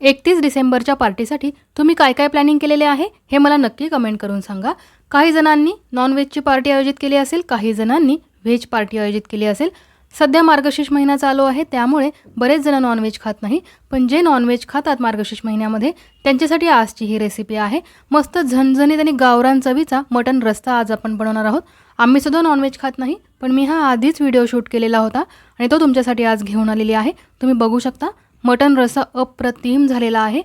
एकतीस डिसेंबरच्या पार्टीसाठी तुम्ही काय काय प्लॅनिंग केलेले आहे हे मला नक्की कमेंट करून सांगा. काही जणांनी नॉनव्हेजची पार्टी आयोजित केली असेल काही जणांनी व्हेज पार्टी आयोजित केली असेल. सध्या मार्गशीर्ष महिना चालू आहे त्यामुळे बरेच जण नॉनव्हेज खात नाही. पण जे नॉनव्हेज खातात मार्गशीर्ष महिन्यामध्ये त्यांच्यासाठी आजची ही रेसिपी आहे. मस्त झणझणीत आणि गावरान चवीचा मटन रस्ता आज आपण बनवणार आहोत. आम्ही सुद्धा नॉनव्हेज खात नाही पण मी हा आधीच व्हिडिओ शूट केलेला होता आणि तो तुमच्यासाठी आज घेऊन आलेली आहे. तुम्ही बघू शकता. मटन रस्सा अप्रतिम झालेला आहे.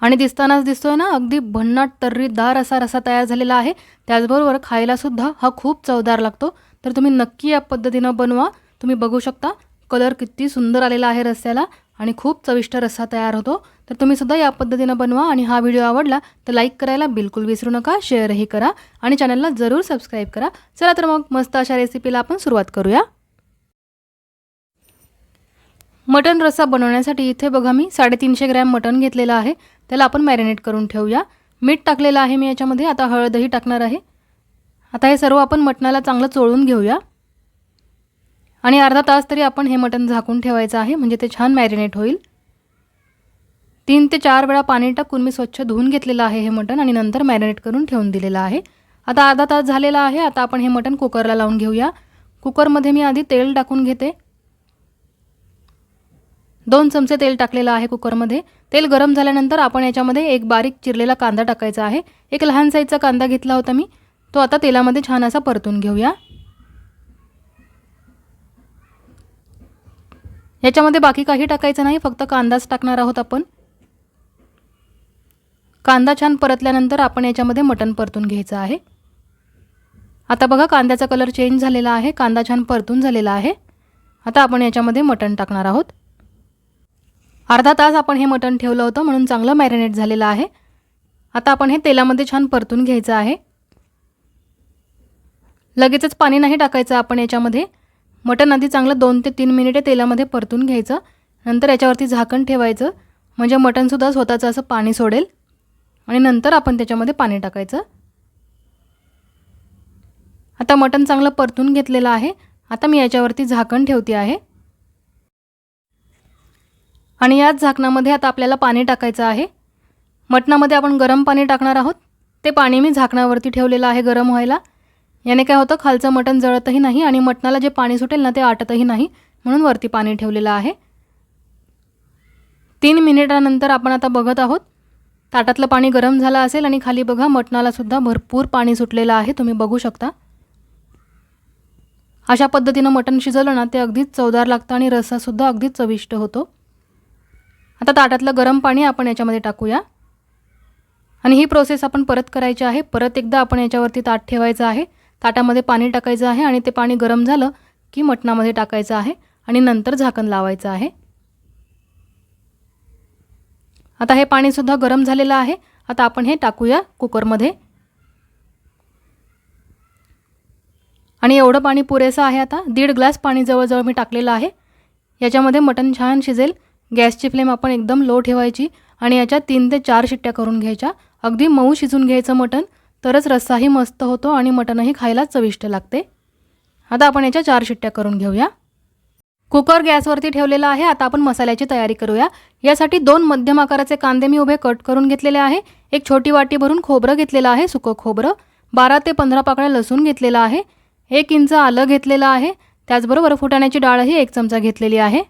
आणि दिसतानाच दिसतोय ना अगदी भन्नाट तर्रीदार असा रसा तयार झालेला आहे. त्याचबरोबर खायलासुद्धा हा खूप चवदार लागतो. तर तुम्ही नक्की या पद्धतीनं बनवा. तुम्ही बघू शकता कलर किती सुंदर आलेला आहे रस्स्याला आणि खूप चविष्ट रस्सा तयार होतो. तर तुम्हीसुद्धा या पद्धतीनं बनवा आणि हा व्हिडिओ आवडला तर लाईक करायला बिलकुल विसरू नका शेअरही करा आणि चॅनलला जरूर सबस्क्राईब करा. चला तर मग मस्त अशा रेसिपीला आपण सुरुवात करूया. मटन रस्सा बनवण्यासाठी इथे बघा मी साडेतीनशे ग्रॅम मटन घेतलेलं आहे. त्याला आपण मॅरिनेट करून ठेवूया. मीठ टाकलेलं आहे मी याच्यामध्ये. आता हळदही टाकणार आहे. आता हे सर्व आपण मटणाला चांगलं चोळून घेऊया. आणि अर्धा तास तरी आपण हे मटण झाकून ठेवायचं आहे. म्हणजे ते छान मॅरिनेट होईल. तीन ते चार वेळा पाणी टाकून मी स्वच्छ धुवून घेतलेलं आहे हे मटण आणि नंतर मॅरिनेट करून ठेवून दिलेलं आहे. आता अर्धा तास झालेला आहे. आता आपण हे मटण कुकरला लावून घेऊया. कुकरमध्ये मी आधी तेल टाकून घेते. दोन चमचे तेल टाकलेलं आहे कुकरमध्ये. तेल गरम झाल्यानंतर आपण याच्यामध्ये एक बारीक चिरलेला कांदा टाकायचा आहे. एक लहान साईजचा कांदा घेतला होता मी. तो आता तेलामध्ये छान असा परतून घेऊया. याच्यामध्ये बाकी काही टाकायचं नाही फक्त कांदाच टाकणार आहोत आपण. कांदा छान परतल्यानंतर आपण याच्यामध्ये मटण परतून घ्यायचं आहे. आता बघा कांद्याचा कलर चेंज झालेला आहे. कांदा छान परतून झालेला आहे. आता आपण याच्यामध्ये मटण टाकणार आहोत. अर्धा तास आपण हे मटण ठेवलं होतं म्हणून चांगलं मॅरिनेट झालेलं आहे. आता आपण हे तेलामध्ये छान परतून घ्यायचं आहे. लगेचच पाणी नाही टाकायचं आपण याच्यामध्ये. मटण आधी चांगलं दोन ते तीन मिनिटे तेलामध्ये परतून घ्यायचं. नंतर याच्यावरती झाकण ठेवायचं. म्हणजे मटणसुद्धा स्वतःचं असं पाणी सोडेल. आणि नंतर आपण त्याच्यामध्ये पाणी टाकायचं. आता मटण चांगलं परतून घेतलेलं आहे. आता मी याच्यावरती झाकण ठेवते आहे. आणि याच झाकणामध्ये आता आपल्याला पाणी टाकायचं आहे. मटणामध्ये आपण गरम पाणी टाकणार आहोत. ते पाणी मी झाकणावरती ठेवलेलं आहे गरम व्हायला. याने काय होतं खालचं मटण जळतही नाही आणि मटणाला जे पाणी सुटेल ना ते आटतही नाही म्हणून वरती पाणी ठेवलेलं आहे. तीन मिनिटानंतर आपण आता बघत आहोत ताटातलं पाणी गरम झालं असेल आणि खाली बघा मटणालासुद्धा भरपूर पाणी सुटलेलं आहे तुम्ही बघू शकता. अशा पद्धतीनं मटण शिजवलं ना ते अगदीच चवदार लागतं आणि रस्सासुद्धा अगदीच चविष्ट होतो. आता ताटातलं गरम पाणी आपण याच्यामध्ये टाकूया. आणि ही प्रोसेस आपण परत करायची आहे. परत एकदा आपण याच्यावरती ताट ठेवायचं आहे. ताटामध्ये पाणी टाकायचं आहे आणि ते पाणी गरम झालं की मटणामध्ये टाकायचं आहे आणि नंतर झाकण लावायचं आहे. आता हे पाणीसुद्धा गरम झालेलं आहे. आता आपण हे टाकूया कुकरमध्ये. आणि एवढं पाणी पुरेसं आहे आता. दीड ग्लास पाणी जवळजवळ मी टाकलेलं आहे. याच्यामध्ये मटण छान शिजेल. गॅसची फ्लेम आपण एकदम लो ठेवायची आणि याच्या तीन ते चार शिट्ट्या करून घ्यायच्या. अगदी मऊ शिजून घ्यायचं मटण तरच रस्साही मस्त होतो आणि मटणही खायला चविष्ट लागते. आता आपण याच्या चार शिट्ट्या करून घेऊया. कुकर गॅसवरती ठेवलेला आहे. आता आपण मसाल्याची तयारी करूया. यासाठी दोन मध्यम आकाराचे कांदे मी उभे कट करून घेतलेले आहे. एक छोटी वाटी भरून खोबरं घेतलेलं आहे सुकं खोबरं. बारा ते पंधरा पाकळ्या लसूण घेतलेलं आहे. एक इंच आलं घेतलेलं आहे. त्याचबरोबर फुटाण्याची डाळही एक चमचा घेतलेली आहे.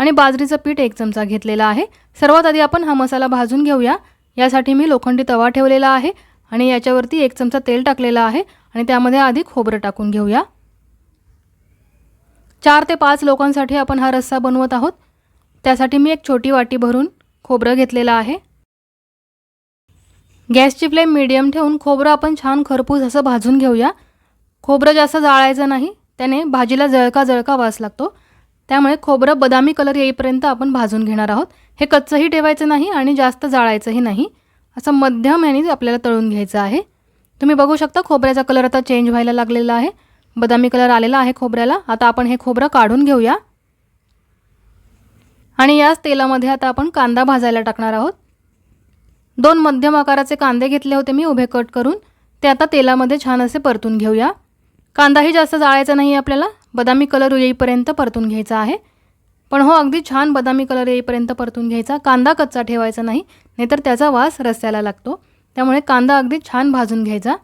आणि बाजरीचं पीठ एक चमचा घेतलेला आहे. सर्वात आधी आपण हा मसाला भाजून घेऊया. यासाठी मी लोखंडी तवा ठेवलेला आहे आणि याच्यावरती एक चमचा तेल टाकलेला आहे आणि त्यामध्ये आधी खोबरं टाकून घेऊया. चार ते पाच लोकांसाठी आपण हा रस्सा बनवत आहोत. त्यासाठी मी एक छोटी वाटी भरून खोबरं घेतलेलं आहे. गॅसची फ्लेम मीडियम ठेवून खोबरं आपण छान खरपूस असं भाजून घेऊया. खोबरं जास्त जाळायचं नाही. त्याने भाजीला जळका जळका वास लागतो. त्यामुळे खोबरं बदामी कलर येईपर्यंत आपण भाजून घेणार आहोत. हे कच्चंही ठेवायचं नाही आणि जास्त जाळायचंही नाही. असं मध्यम याने आपल्याला तळून घ्यायचं आहे. तुम्ही बघू शकता खोबऱ्याचा कलर आता चेंज व्हायला लागलेला आहे. बदामी कलर आलेला आहे खोबऱ्याला. आता आपण हे खोबरं काढून घेऊया. आणि याच तेलामध्ये आता आपण कांदा भाजायला टाकणार आहोत. दोन मध्यम आकाराचे कांदे घेतले होते मी उभे कट करून. ते आता तेलामध्ये छान असे परतून घेऊया. कांदाही जास्त जाळायचा नाही आपल्याला. बदामी कलर येईपर्यंत परतून घ्यायचा आहे. पण हो अगदी छान बदामी कलर येईपर्यंत परतून घ्यायचा. कांदा कच्चा ठेवायचा नाही नाहीतर त्याचा वास रस्त्याला लागतो. त्यामुळे कांदा अगदी छान भाजून घ्यायचा.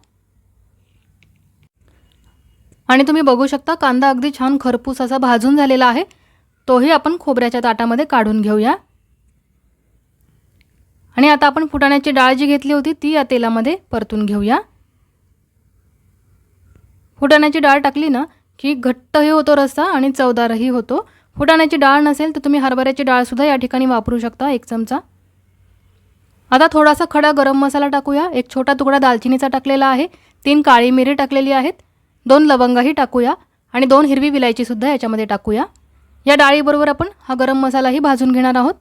आणि तुम्ही बघू शकता कांदा अगदी छान खरपूस असा भाजून झालेला आहे. तोही आपण खोबऱ्याच्या ताटामध्ये काढून घेऊया. आणि आता आपण फुटाण्याची डाळ जी घेतली होती ती या तेलामध्ये परतून घेऊया. फुटाण्याची डाळ टाकली ना की घट्टही होतो रस्सा आणि चवदारही होतो. फुटाण्याची डाळ नसेल तर तुम्ही हरभऱ्याची डाळसुद्धा या ठिकाणी वापरू शकता एक चमचा. आता थोडासा खडा गरम मसाला टाकूया. एक छोटा तुकडा दालचिनीचा टाकलेला आहे. तीन काळी मिरी टाकलेली आहेत. दोन लवंगाही टाकूया आणि दोन हिरवी विलायचीसुद्धा याच्यामध्ये टाकूया. या डाळीबरोबर आपण हा गरम मसालाही भाजून घेणार आहोत.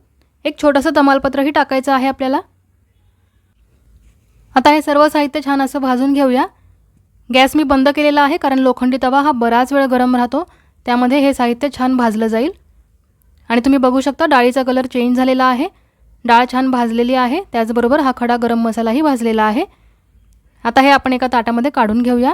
एक छोटंसं तमालपत्रही टाकायचं आहे आपल्याला. आता हे सर्व साहित्य छान असं भाजून घेऊया. गॅस मी बंद केलेला आहे कारण लोखंडी तवा हा बराच वेळ गरम राहतो. त्यामध्ये हे साहित्य छान भाजलं जाईल. आणि तुम्ही बघू शकता डाळीचा कलर चेंज झालेला आहे. डाळ छान भाजलेली आहे. त्याचबरोबर हा खडा गरम मसालाही भाजलेला आहे. आता हे आपण एका ताटामध्ये काढून घेऊया.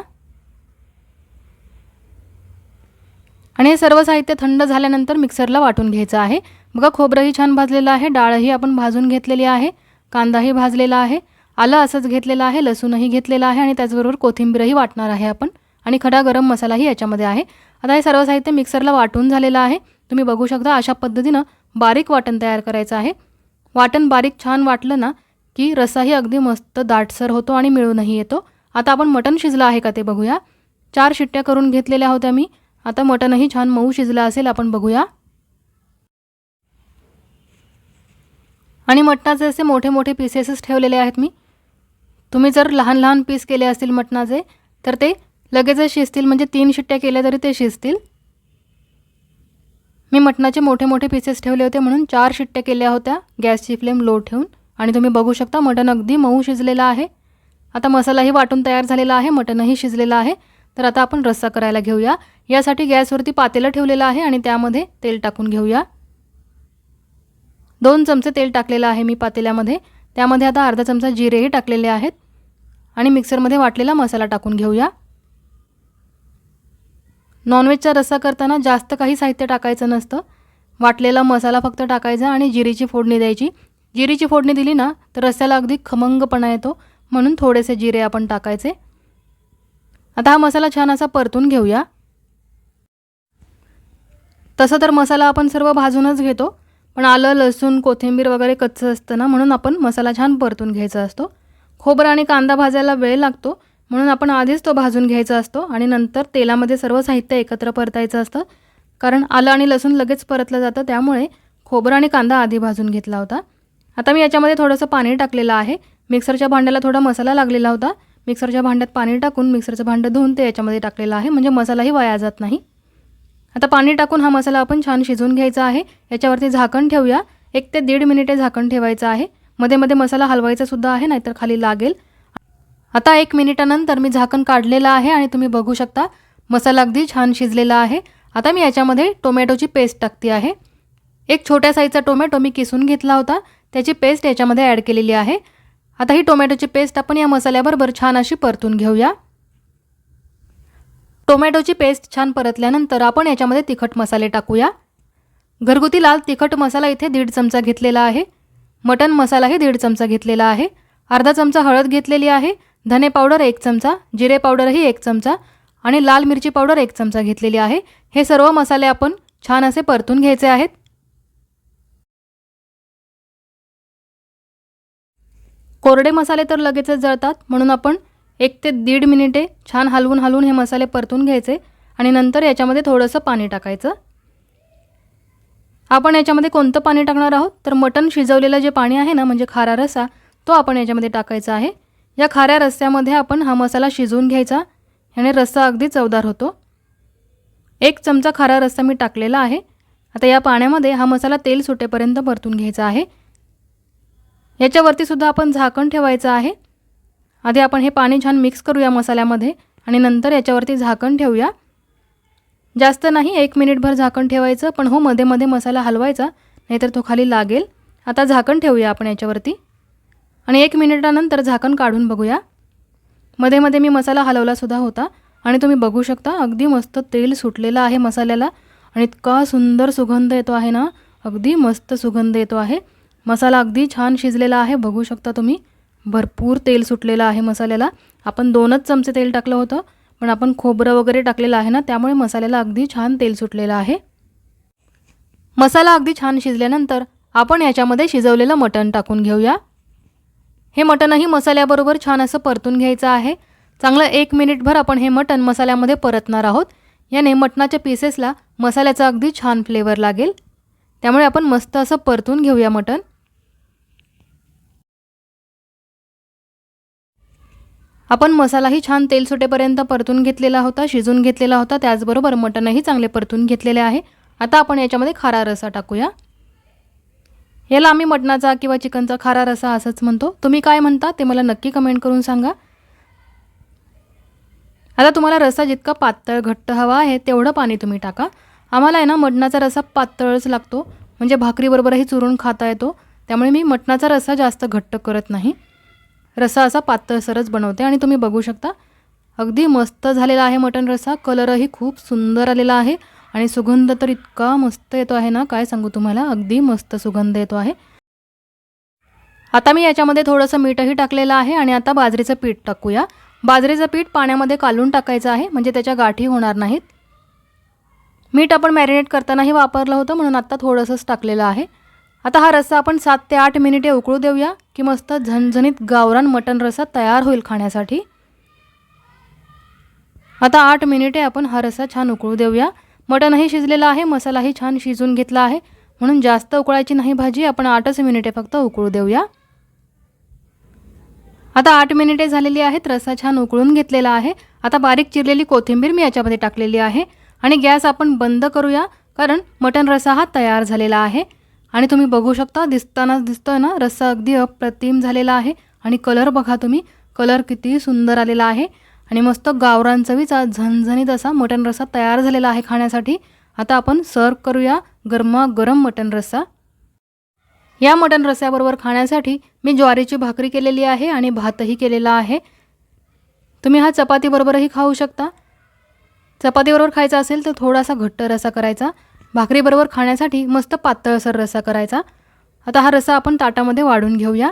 आणि हे सर्व साहित्य थंड झाल्यानंतर मिक्सरला वाटून घ्यायचं आहे. बघा खोबरंही छान भाजलेलं आहे. डाळही आपण भाजून घेतलेली आहे. कांदाही भाजलेला आहे. आलं असंच घेतलेलं आहे लसूणही घेतलेलं आहे आणि त्याचबरोबर कोथिंबीरही वाटणार आहे आपण. आणि खडा गरम मसालाही याच्यामध्ये आहे. आता हे सर्व साहित्य मिक्सरला वाटून झालेलं आहे. तुम्ही बघू शकता अशा पद्धतीनं बारीक वाटण तयार करायचं आहे. वाटण बारीक छान वाटलं ना की रसाही अगदी मस्त दाटसर होतो आणि मिळूनही येतो. आता आपण मटण शिजलं आहे का ते बघूया. चार शिट्ट्या करून घेतलेल्या होत्या मी. आता मटणही छान मऊ शिजलं असेल आपण बघूया. आणि मटणाचे असे मोठे मोठे पीसेसच ठेवलेले आहेत मी. तुम्ही जर लहान लहान पीस केले असतील मटणाचे तर ते लगेचच शिजतील म्हणजे तीन शिट्ट्या केल्या तरी ते शिजतील. मी मटणाचे मोठे मोठे पीसेस ठेवले होते म्हणून चार शिट्ट्या केल्या होत्या गॅसची फ्लेम लो ठेवून. आणि तुम्ही बघू शकता मटण अगदी मऊ शिजलेलं आहे. आता मसालाही वाटून तयार झालेला आहे मटणही शिजलेलं आहे. तर आता आपण रस्सा करायला घेऊया. यासाठी गॅसवरती पातेलं ठेवलेलं आहे आणि त्यामध्ये तेल टाकून घेऊया. दोन चमचे तेल टाकलेलं आहे मी पातेल्यामध्ये. त्यामध्ये आता अर्धा चमचा जिरेही टाकलेले आहेत. आणि मिक्सरमध्ये वाटलेला मसाला टाकून घेऊया. नॉनव्हेजचा रस्सा करताना जास्त काही साहित्य टाकायचं नसतं. वाटलेला मसाला फक्त टाकायचा आणि जिरीची फोडणी द्यायची. जिरीची फोडणी दिली ना तर रस्स्याला अगदी खमंगपणा येतो. म्हणून थोडेसे जिरे आपण टाकायचे. आता हा मसाला छान असा परतून घेऊया. तसं तर मसाला आपण सर्व भाजूनच घेतो. पण आलं लसूण कोथिंबीर वगैरे कच्चं असतं ना म्हणून आपण मसाला छान परतून घ्यायचा असतो. खोबरं आणि कांदा भाजायला वेळ लागतो म्हणून आपण आधीच तो भाजून घ्यायचा असतो आणि नंतर तेलामध्ये सर्व साहित्य एकत्र परतायचं असतं. कारण आलं आणि लसूण लगेच परतलं जातं त्यामुळे खोबरं आणि कांदा आधी भाजून घेतला होता. आता मी याच्यामध्ये थोडंसं पाणी टाकलेलं आहे. मिक्सरच्या भांड्याला थोडा मसाला लागलेला होता. मिक्सरच्या भांड्यात पाणी टाकून मिक्सरचं भांडं धुवून ते याच्यामध्ये टाकलेलं आहे. म्हणजे मसालाही वाया जात नाही. आता पाणी टाकून हा मसाला आपण छान शिजवून घ्यायचा आहे. याच्यावरती झाकण ठेवूया. एक ते दीड मिनिटे झाकण ठेवायचं आहे. मध्ये मध्ये मसाला हलवायचा सुद्धा आहे नाहीतर खाली लागेल. आता एक मिनिटानंतर मी झाकण काढलेलं आहे आणि तुम्ही बघू शकता मसाला अगदी छान शिजलेला आहे. आता मी याच्यामध्ये टोमॅटोची पेस्ट टाकते आहे. एक छोट्या साईजचा टोमॅटो मी किसून घेतला होता. त्याची पेस्ट याच्यामध्ये ॲड केलेली आहे. आता ही टोमॅटोची पेस्ट आपण या मसाल्याबरोबर छान अशी परतून घेऊया. टोमॅटोची पेस्ट छान परतल्यानंतर आपण याच्यामध्ये तिखट मसाले टाकूया. घरगुती लाल तिखट मसाला इथे दीड चमचा घेतलेला आहे. मटन मसालाही दीड चमचा घेतलेला आहे. अर्धा चमचा हळद घेतलेली आहे. धने पावडर एक चमचा जिरे पावडरही एक चमचा आणि लाल मिरची पावडर एक चमचा घेतलेली आहे. हे सर्व मसाले आपण छान असे परतून घ्यायचे आहेत. कोरडे मसाले तर लगेचच जळतात म्हणून आपण एक ते दीड मिनिटे छान हलवून हलवून हे मसाले परतून घ्यायचे आणि नंतर याच्यामध्ये थोडंसं पाणी टाकायचं. आपण याच्यामध्ये कोणतं पाणी टाकणार आहोत? तर मटण शिजवलेलं जे पाणी आहे ना म्हणजे खारा रसा तो आपण याच्यामध्ये टाकायचा आहे. या खाऱ्या रस्स्यामध्ये आपण हा मसाला शिजवून घ्यायचा याने रस्सा अगदी चवदार होतो. एक चमचा खारा रस्सा मी टाकलेला आहे. आता या पाण्यामध्ये हा मसाला तेल सुटेपर्यंत परतून घ्यायचा आहे. याच्यावरती सुद्धा आपण झाकण ठेवायचं आहे. आधी आपण हे पाणी छान मिक्स करूया मसाल्यामध्ये आणि नंतर याच्यावरती झाकण ठेवूया. जास्त नाही एक मिनिटभर झाकण ठेवायचं पण हो मध्ये मध्ये मसाला हलवायचा नाहीतर तो खाली लागेल. आता झाकण ठेवूया आपण याच्यावरती. आणि एक मिनिटानंतर झाकण काढून बघूया. मध्ये मध्ये मी मसाला हलवलासुद्धा होता आणि तुम्ही बघू शकता अगदी मस्त तेल सुटलेलं आहे मसाल्याला. आणि इतका सुंदर सुगंध येतो आहे ना अगदी मस्त सुगंध येतो आहे. मसाला अगदी छान शिजलेला आहे बघू शकता तुम्ही. भरपूर तेल सुटलेलं आहे मसाल्याला. आपण दोनच चमचे तेल टाकलं होतं पण आपण खोबरं वगैरे टाकलेलं आहे ना त्यामुळे मसाल्याला अगदी छान तेल सुटलेलं आहे. मसाला अगदी छान शिजल्यानंतर आपण याच्यामध्ये शिजवलेलं मटण टाकून घेऊया. हे मटणही मसाल्याबरोबर छान असं परतून घ्यायचं आहे. चांगलं एक मिनिटभर आपण हे मटण मसाल्यामध्ये परतणार आहोत. याने मटणाच्या पीसेसला मसाल्याचा अगदी छान फ्लेवर लागेल. त्यामुळे आपण मस्त असं परतून घेऊया मटण. आपण मसालाही छान तेल सुटेपर्यंत परतून घेतलेला होता शिजून घेतलेला होता. त्याचबरोबर मटणही चांगले परतून घेतलेले आहे. आता आपण याच्यामध्ये खारा रसा टाकूया. याला आम्ही मटणाचा किंवा चिकनचा खारा रसा असंच म्हणतो. तुम्ही काय म्हणता ते मला नक्की कमेंट करून सांगा. आता तुम्हाला रसा जितका पातळ घट्ट हवा आहे तेवढं पाणी तुम्ही टाका. आम्हाला आहे ना मटणाचा रसा पातळच लागतो. म्हणजे भाकरीबरोबरही चुरून खाता येतो. त्यामुळे मी मटणाचा रसा जास्त घट्ट करत नाही. रसा असा पातळसरच बनवते आणि तुम्ही बघू शकता अगदी मस्त झालेला आहे मटण रसा. कलरही खूप सुंदर आलेला आहे आणि सुगंध तर इतका मस्त येतो आहे ना काय सांगू तुम्हाला अगदी मस्त सुगंध येतो आहे. आता मी याच्यामध्ये थोडंसं मीठही टाकलेलं आहे आणि आता बाजरीचं पीठ टाकूया. बाजरीचं पीठ पाण्यामध्ये कालून टाकायचं आहे म्हणजे त्याच्या गाठी होणार नाहीत. मीठ आपण मॅरिनेट करतानाही वापरलं होतं म्हणून आत्ता थोडंसंच टाकलेलं आहे. आता हा रस्सा आपण सात ते आठ मिनिटे उकळू देऊया की मस्त झणझणीत गावरान मटण रस्सा तयार होईल खाण्यासाठी. आता आठ मिनिटे आपण हा रस्सा छान उकळू देऊया. मटणही शिजलेलं आहे मसालाही छान शिजून घेतला आहे. म्हणून जास्त उकळायची नाही भाजी आपण आठच मिनिटे फक्त उकळू देऊया. आता आठ मिनिटे झालेली आहेत रस्सा छान उकळून घेतलेला आहे. आता बारीक चिरलेली कोथिंबीर मी याच्यामध्ये टाकलेली आहे. आणि गॅस आपण बंद करूया कारण मटण रस्सा हा तयार झालेला आहे. आणि तुम्ही बघू शकता दिसतानाच दिसतोय ना रस्सा अगदी अप्रतिम झालेला आहे. आणि कलर बघा तुम्ही. कलर किती सुंदर आलेला आहे. आणि मस्त गावरान चवीचा झणझणीत असा मटण रस्सा तयार झालेला आहे खाण्यासाठी. आता आपण सर्व करूया गरमागरम मटण रस्सा. या मटण रस्स्याबरोबर खाण्यासाठी मी ज्वारीची भाकरी केलेली आहे आणि भातही केलेला आहे. तुम्ही हा चपातीबरोबरही खाऊ शकता. चपातीबरोबर खायचा असेल तर थोडासा घट्ट रसा करायचा. भाकरीबरोबर खाण्यासाठी मस्त पातळसर रसा करायचा. आता हा रसा आपण ताटामध्ये वाढून घेऊया.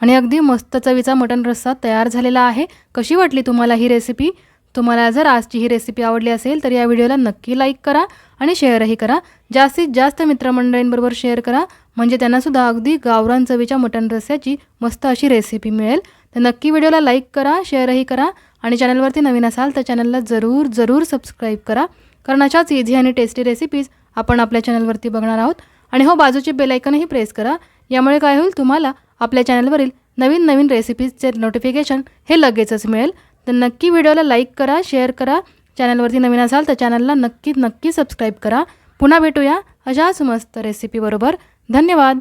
आणि अगदी मस्त चवीचा मटण रस्सा तयार झालेला आहे. कशी वाटली तुम्हाला ही रेसिपी तुम्हाला जर आजची ही रेसिपी आवडली असेल तर या व्हिडिओला नक्की लाईक करा आणि शेअरही करा. जास्तीत जास्त मित्रमंडळींबरोबर शेअर करा. म्हणजे त्यांनासुद्धा अगदी गावरान चवीच्या मटण रस्स्याची मस्त अशी रेसिपी मिळेल. तर नक्की व्हिडिओला लाईक करा शेअरही करा. आणि चॅनलवरती नवीन असाल तर चॅनलला जरूर जरूर सबस्क्राईब करा. कारण अशाच इझी आणि टेस्टी रेसिपीज आपण आपल्या चॅनलवरती बघणार आहोत. आणि हो बाजूचे बेलायकनही प्रेस करा. यामुळे काय होईल तुम्हाला आपल्या चॅनलवरील नवीन नवीन रेसिपीजचे नोटिफिकेशन हे लगेचच मिळेल. तर नक्की व्हिडिओला लाईक करा शेअर करा. चॅनलवरती नवीन असाल तर चॅनलला नक्की नक्की सबस्क्राईब करा. पुन्हा भेटूया अशाच मस्त रेसिपीबरोबर धन्यवाद!